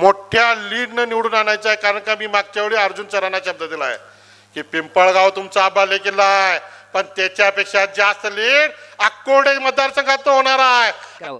मोठ्या लीडनं निवडून आणायचं आहे कारण का मी मागच्या वेळी अर्जुन सरांना शब्द दिला आहे की पिंपळगाव तुमचा आबाले किल्ला आहे पण त्याच्यापेक्षा जास्त लीड अक्कोडे मतदारसंघात होणार आहे. करावं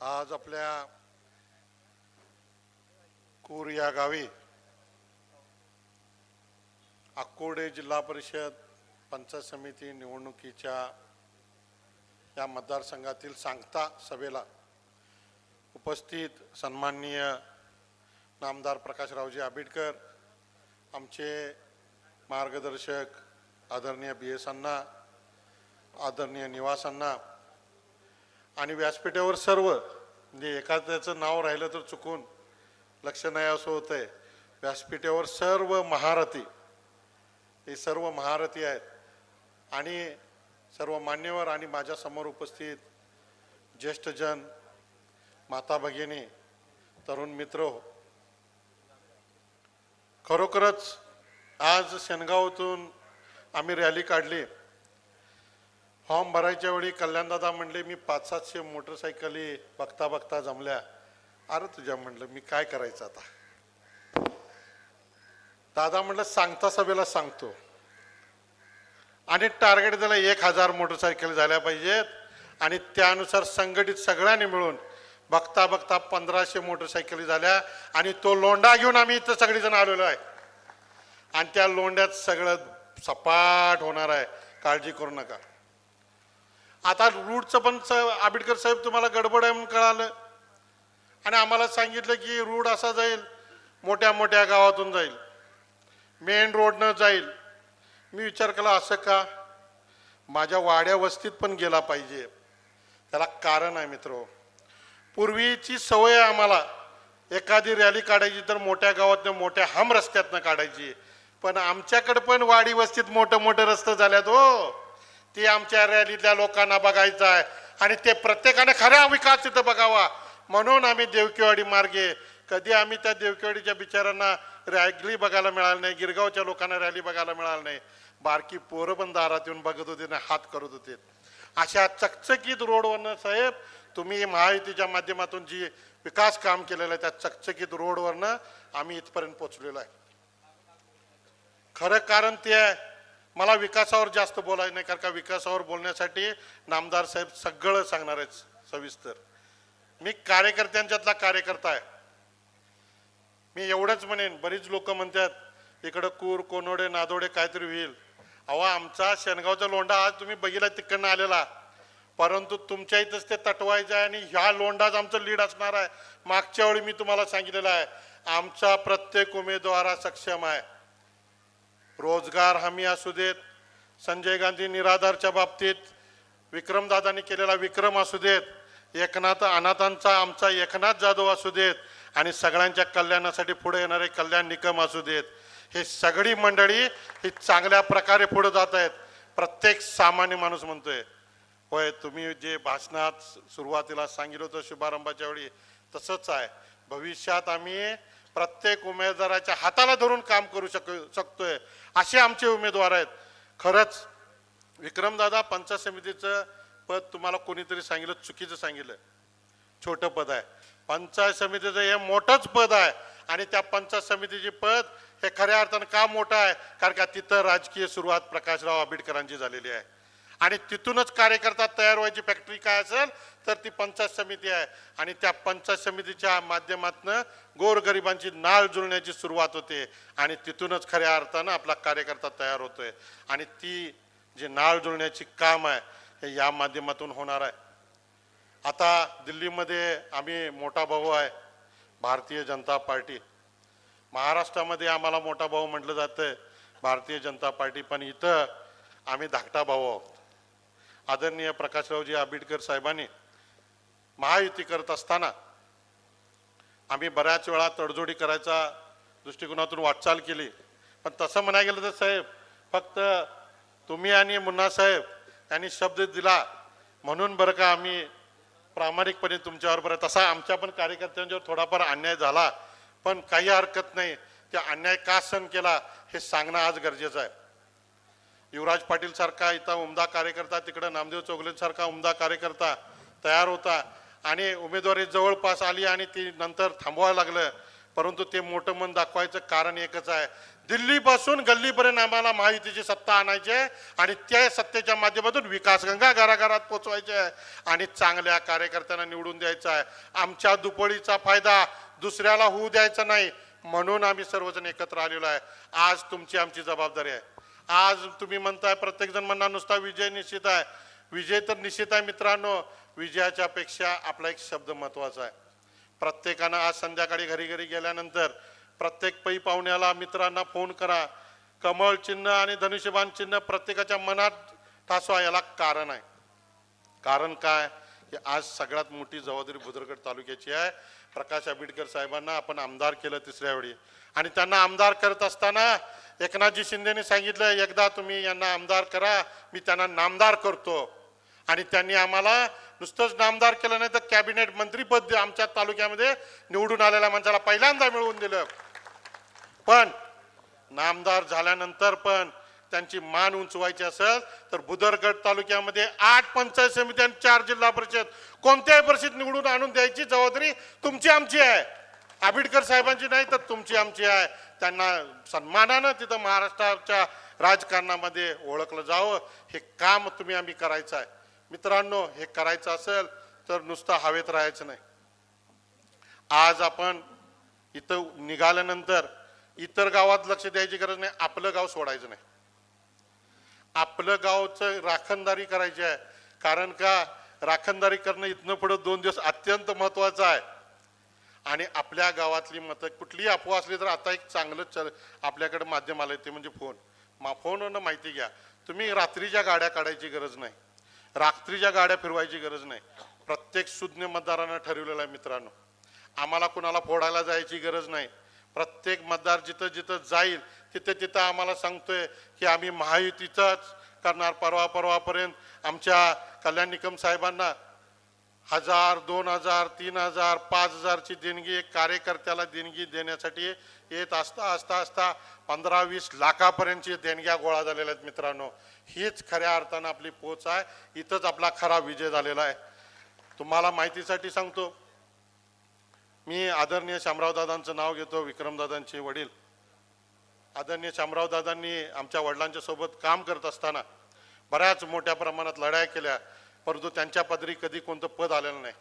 आज आपल्या कूर या गावी अक्कोडे जिल्हा परिषद पंचायत समिती निवडणुकीच्या या मतदारसंघातील सांगता सभेला उपस्थित सन्माननीय नामदार प्रकाशरावजी आंबेडकर आमचे मार्गदर्शक आदरणीय बी एस अण्णा आदरणीय निवासांना आणि व्यासपीठावर सर्व म्हणजे एखाद्याचं नाव राहिलं तर चुकून लक्ष नाही असं होतंय. व्यासपीठावर सर्व महारथी हे सर्व महारथी आहेत. आणि सर्व मान्यवर आणि माझ्यासमोर उपस्थित ज्येष्ठजन माता भगिनी तरुण मित्र खरोखरच आज शेनगावातून आम्ही रॅली काढली. फॉर्म भरायच्या वेळी कल्याणदादा म्हणले मी पाच सातशे मोटरसायकली बघता बघता जमल्या. अरे तुझ्या म्हणलं मी काय करायचं आता? दादा म्हटलं सांगता सभेला सांगतो. आणि टार्गेट दिलं एक हजार मोटरसायकल झाल्या पाहिजेत. आणि त्यानुसार संघटित सगळ्यांनी मिळून बघता बघता पंधराशे मोटरसायकली झाल्या. आणि तो लोंढा घेऊन आम्ही इथं सगळीजण आलेलो आहे. आणि त्या लोंढ्यात सगळं सपाट होणार आहे. काळजी करू नका. आता रूटचं पण स आंबेडकर साहेब तुम्हाला गडबड आहे म्हणून कळालं. आणि आम्हाला सांगितलं की रूट असा जाईल मोठ्या मोठ्या गावातून जाईल. मेन रोडनं जाईल. मी विचार केला असं का? माझ्या वाड्या वस्तीत पण गेला पाहिजे. त्याला कारण आहे मित्र. पूर्वीची सवय आहे आम्हाला. एखादी रॅली काढायची तर मोठ्या गावातनं मोठ्या हम रस्त्यातनं काढायची. पण आमच्याकडे पण वाडी वस्तीत मोठं मोठं रस्ते झाल्यात हो. ते आमच्या रॅलीतल्या लोकांना बघायचं आहे. आणि ते प्रत्येकाने खरा विकास तिथं बघावा. म्हणून आम्ही देवकीवाडी मार्गे. कधी आम्ही त्या देवकीवाडीच्या बिचारांना रॅली बघायला मिळालं नाही गिरगावच्या लोकांना रॅली बघायला मिळालं नाही. बारकी पोरं पण दारात येऊन बघत होते ना हात करत होते. अशा चकचकीत रोडवरनं साहेब तुम्ही महायुतीच्या माध्यमातून जी विकास काम केलेलं आहे त्या चकचकीत रोडवरनं आम्ही इथपर्यंत पोहोचलेलो आहे. खरं कारण ते आहे मला विकासावर जास्त बोलायचं नाही कारण का विकासावर बोलण्यासाठी नामदार साहेब सगळं सांगणार आहेत सविस्तर. मी कार्यकर्त्यांच्यातला कार्यकर्ता आहे. मी एवढंच म्हणेन बरीच लोक म्हणतात इकडं कूर कोनोडे नादोडे काहीतरी होईल. अहो आमचा शेणगावचा लोंढा आज तुम्ही बघितला तिकडनं आलेला. परंतु तुमच्या इथंच ते तटवायचं आहे आणि ह्या लोंढाच आमचं लीड असणार आहे. मागच्या वेळी मी तुम्हाला सांगितलेलं आहे आमचा प्रत्येक उमेदवार हा सक्षम आहे. रोजगार हमी असू देत संजय गांधी निराधारच्या बाबतीत विक्रमदादांनी केलेला विक्रम असू देत एकनाथ अनाथांचा आमचा एकनाथ जाधव असू देत आणि सगळ्यांच्या कल्याणासाठी पुढे येणारे कल्याण निकम असू देत. हे सगळी मंडळी ही चांगल्या प्रकारे पुढे जात आहेत. प्रत्येक सामान्य माणूस म्हणतोय होय तुम्ही जे भाषणात सुरुवातीला सांगितलं होतं शुभारंभाच्या वेळी तसंच आहे. भविष्यात आम्ही प्रत्येक उमेदवाराच्या हाताला धरून काम करू शक शकतोय असे आमचे उमेदवार आहेत. खरंच विक्रमदादा पंचायत समितीचं पद तुम्हाला कोणीतरी सांगितलं चुकीचं सांगितलं. छोटं पद आहे. पंचायत समितीचं हे मोठंच पद आहे आणि त्या पंचायत समितीचे पद हे खऱ्या अर्थानं का मोठं आहे? कारण का तिथं राजकीय सुरुवात प्रकाशराव आंबेडकरांची झालेली आहे. आणि तिथूनच कार्यकर्ता तयार व्हायची फॅक्टरी काय असेल तर ती पंचायत समिती आहे. आणि त्या पंचायत समितीच्या माध्यमातनं गोरगरिबांची नाळ जुळण्याची सुरुवात होते. आणि तिथूनच खऱ्या अर्थानं आपला कार्यकर्ता तयार होतोय. आणि ती जी नाळ जुळण्याची काम आहे हे या माध्यमातून होणार आहे. आता दिल्लीमध्ये आम्ही मोठा भाऊ आहे भारतीय जनता पार्टी. महाराष्ट्रामध्ये आम्हाला मोठा भाऊ म्हटलं जातं. भारतीय जनता पार्टी. पण इथं आम्ही धाकटा भाऊ आहोत. आदरणीय प्रकाशरावजी आंबेडकर साहेबांनी महायुती करत असताना आम्ही बऱ्याच वेळा तडजोडी करायचा दृष्टिकोनातून वाटचाल केली. पण तसं म्हणायला गेलं तर साहेब फक्त तुम्ही आणि मुन्ना साहेब यांनी शब्द दिला म्हणून बरं का आम्ही प्रामाणिकपणे तुमच्याबरोबर बरं तसा आमच्या पण कार्यकर्त्यांच्यावर थोडाफार अन्याय झाला. पण काही हरकत नाही. त्या अन्याय का सहन केला हे सांगणं आज गरजेचं आहे. युवराज पाटील सारखा इथं उमदा कार्यकर्ता तिकडं नामदेव चौगलेंसारखा उमदा कार्यकर्ता तयार होता. आणि उमेदवारी जवळपास आली आणि ती नंतर थांबवावं लागलं. परंतु ते मोठं मन दाखवायचं कारण एकच आहे. दिल्लीपासून गल्लीपर्यंत आम्हाला महायुतीची सत्ता आणायची आहे आणि त्या सत्तेच्या माध्यमातून विकासगंगा घराघरात पोचवायची आहे आणि चांगल्या कार्यकर्त्यांना निवडून द्यायचा आहे. आमच्या दुपळीचा फायदा दुसऱ्याला होऊ द्यायचा नाही म्हणून आम्ही सर्वजण एकत्र आलेलो आहे. आज तुमची आमची जबाबदारी आहे. आज तुम्ही म्हणताय प्रत्येकजण म्हणणार नुसता विजय निश्चित आहे. विजय तर निश्चित आहे मित्रांनो. विजयाच्या पेक्षा आपला एक शब्द महत्त्वाचा आहे. प्रत्येकानं आज संध्याकाळी घरी घरी गेल्यानंतर प्रत्येक पै पाहुण्याला मित्रांना फोन करा. कमळ चिन्ह आणि धनुष्यबाण चिन्ह प्रत्येकाच्या मनात ठासवा याला कारण आहे. कारण काय? की आज सगळ्यात मोठी जबाबदारी भुदरगड तालुक्याची आहे. प्रकाश आंबेडकर साहेबांना आपण आमदार केलं तिसऱ्या वेळी. आणि त्यांना आमदार करत असताना एकनाथजी शिंदेने सांगितलं एकदा तुम्ही यांना आमदार करा मी त्यांना नामदार करतो. आणि त्यांनी आम्हाला नुसतंच नामदार केलं नाही तर कॅबिनेट मंत्रीपद आमच्या तालुक्यामध्ये निवडून आलेल्या माणसाला पहिल्यांदा मिळवून दिलं. पण नामदार झाल्यानंतर पण त्यांची मान उंचवायची असेल तर बुदरगड तालुक्यामध्ये आठ पंचायत समिती आणि चार जिल्हा परिषद कोणत्याही परिषद निवडून आणून द्यायची जबाबदारी तुमची आमची आहे. आंबेडकर साहेबांची नाही तर तुमची आमची आहे. त्यांना सन्मानानं तिथं महाराष्ट्राच्या राजकारणामध्ये ओळखलं जावं. हे काम तुम्ही आम्ही करायचं आहे. मित्रांनो हे करायचं असेल तर नुसतं हवेत राहायचं नाही. आज आपण इथं निघाल्यानंतर इतर गावात लक्ष द्यायची गरज नाही आपलं गाव सोडायचं नाही. आपलं गावचं राखणदारी करायची आहे. कारण का राखणदारी करणं इथनं पुढं दोन दिवस अत्यंत महत्वाचं आहे. आणि आपल्या गावातली मतं कुठलीही अफवा असली तर आता एक चांगलं चल आपल्याकडे माध्यम आलं ते म्हणजे फोन. मा फोनवरनं माहिती घ्या. तुम्ही रात्रीच्या गाड्या काढायची गरज नाही. रात्रीच्या गाड्या फिरवायची गरज नाही. प्रत्येक सुज्ञ मतदारानं ठरवलेलं आहे मित्रांनो. आम्हाला कुणाला फोडायला जायची गरज नाही. प्रत्येक मतदार जिथं जिथं जाईल तिथं तिथं आम्हाला सांगतोय की आम्ही महायुतीचाच करणार. परवा परवापर्यंत आमच्या कल्याण निकम साहेबांना हजार दोन हजार तीन हजार पाच हजारची देणगी एक कार्यकर्त्याला देणगी देण्यासाठी येत असता असता असता पंधरा वीस लाखापर्यंतची देणग्या गोळा झालेल्या आहेत मित्रांनो. हीच खऱ्या अर्थानं आपली पोच आहे. इथंच आपला खरा विजय झालेला आहे. तुम्हाला माहितीसाठी सांगतो मी आदरणीय शामरावदादांचं नाव घेतो विक्रमदादांचे वडील. आदरणीय शामरावदादांनी आमच्या वडिलांच्या सोबत काम करत असताना बऱ्याच मोठ्या प्रमाणात लढाया केल्या परंतु त्यांच्या पदरी कधी कोणतं पद आलेलं नाही.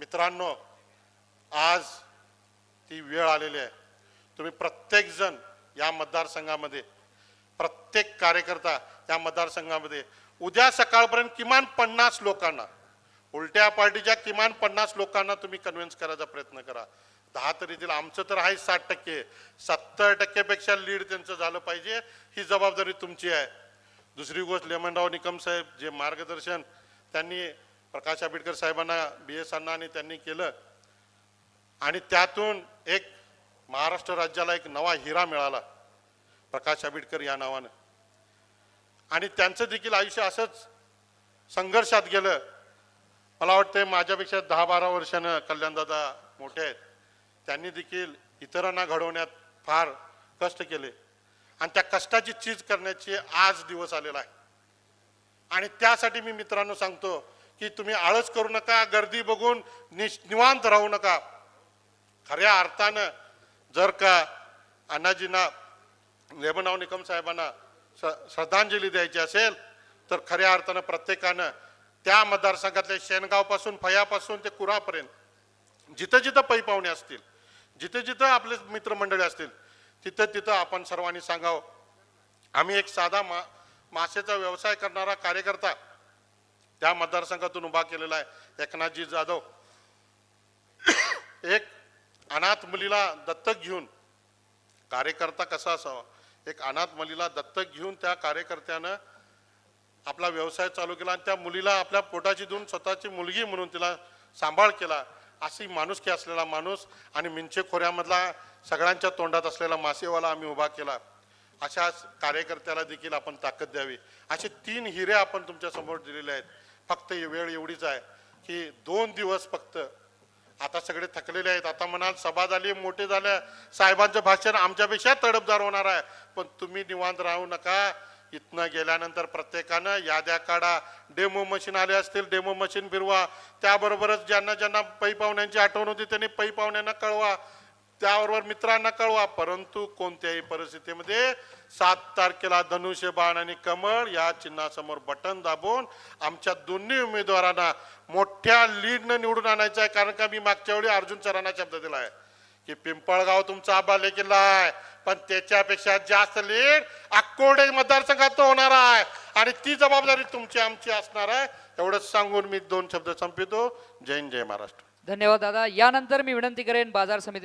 मित्रांनो आज ती वेळ आलेली आहे. तुम्ही प्रत्येकजण या मतदारसंघामध्ये प्रत्येक कार्यकर्ता या मतदारसंघामध्ये उद्या सकाळपर्यंत किमान पन्नास लोकांना उलट्या पार्टीच्या किमान पन्नास लोकांना तुम्ही कन्व्हिन्स करायचा प्रयत्न करा. दहा तरी दिला. आमचं तर आहे साठ टक्के. सत्तर टक्केपेक्षा लीड त्यांचं झालं पाहिजे. ही जबाबदारी तुमची आहे. दुसरी गोष्ट लेमनराव निकम साहेब जे मार्गदर्शन त्यांनी प्रकाश आंबेडकर साहेबांना बी एस अण्णा आणि त्यांनी केलं. आणि त्यातून एक महाराष्ट्र राज्याला एक नवा हिरा मिळाला. प्रकाश आंबेडकर या नावानं. आणि त्यांचं देखील आयुष्य असंच संघर्षात गेलं. मला वाटतं माझ्यापेक्षा दहा बारा वर्षानं कल्याणदादा मोठे आहेत. त्यांनी देखील इतरांना घडवण्यात फार कष्ट केले. आणि त्या कष्टाची चीज करण्याची आज दिवस आलेला आहे. आणि त्यासाठी मी मित्रांनो सांगतो की तुम्ही आळस करू नका गर्दी बघून निश निवांत राहू नका. खऱ्या अर्थानं जर का अण्णाजींना लेबनाव निकम साहेबांना श- श्रद्धांजली द्यायची असेल तर खऱ्या अर्थानं प्रत्येकानं त्या मतदारसंघातल्या शेणगावपासून फयापासून ते कुरापर्यंत जिथं जिथं पै पाहुणे असतील जिथे जिथं आपले मित्रमंडळी असतील तिथं तिथं आपण सर्वांनी सांगावं. आम्ही एक साधा मा मासेचा व्यवसाय करणारा कार्यकर्ता त्या मतदारसंघातून उभा केलेला आहे एकनाथजी जाधव. एक अनाथ मुलीला दत्तक घेऊन कार्यकर्ता कसा असावा? एक अनाथ मुलीला दत्तक घेऊन त्या कार्यकर्त्यानं आपला व्यवसाय चालू केला आणि त्या मुलीला आपल्या पोटाची देऊन स्वतःची मुलगी म्हणून तिला सांभाळ केला. अशी माणुसकी असलेला माणूस आणि मिंचे खोऱ्यामधला सगळ्यांच्या तोंडात असलेला मासेवाला आम्ही उभा केला. अशा कार्यकर्त्याला देखील आपण ताकद द्यावी. असे तीन हिरे आपण तुमच्यासमोर दिलेले आहेत. फक्त वेळ एवढीच आहे की दोन दिवस फक्त. आता सगळे थकलेले आहेत. आता म्हणाल सभा झाली मोठे झाल्या साहेबांचं भाषण आमच्यापेक्षा तडपदार होणार आहे. पण तुम्ही निवांत राहू नका. इथनं गेल्यानंतर प्रत्येकानं याद्या काढा. डेमो मशीन आले असतील डेमो मशीन फिरवा. त्याबरोबरच ज्यांना ज्यांना पै पाहुण्यांची आठवण होती त्यांनी पै पाहुण्यांना कळवा. त्याबरोबर मित्रांना कळवा. परंतु कोणत्याही परिस्थितीमध्ये सात तारखेला धनुष्य बाण आणि कमळ या चिन्हासमोर बटन दाबून आमच्या दोन्ही उमेदवारांना मोठ्या लीडनं निवडून आणायचं आहे. कारण का? मी मागच्या वेळी अर्जुन सरांना शब्द दिला आहे की पिंपळगाव तुमचा आबा किल्ला आहे. पण त्याच्यापेक्षा जास्त लीड अक्कोडे मतदारसंघात तो होणार आहे. आणि ती जबाबदारी तुमची आमची असणार आहे. एवढंच सांगून मी दोन शब्द संपितो जय हिंद जय महाराष्ट्र. धन्यवाद दादा. यानंतर मी विनंती करेन बाजार समिती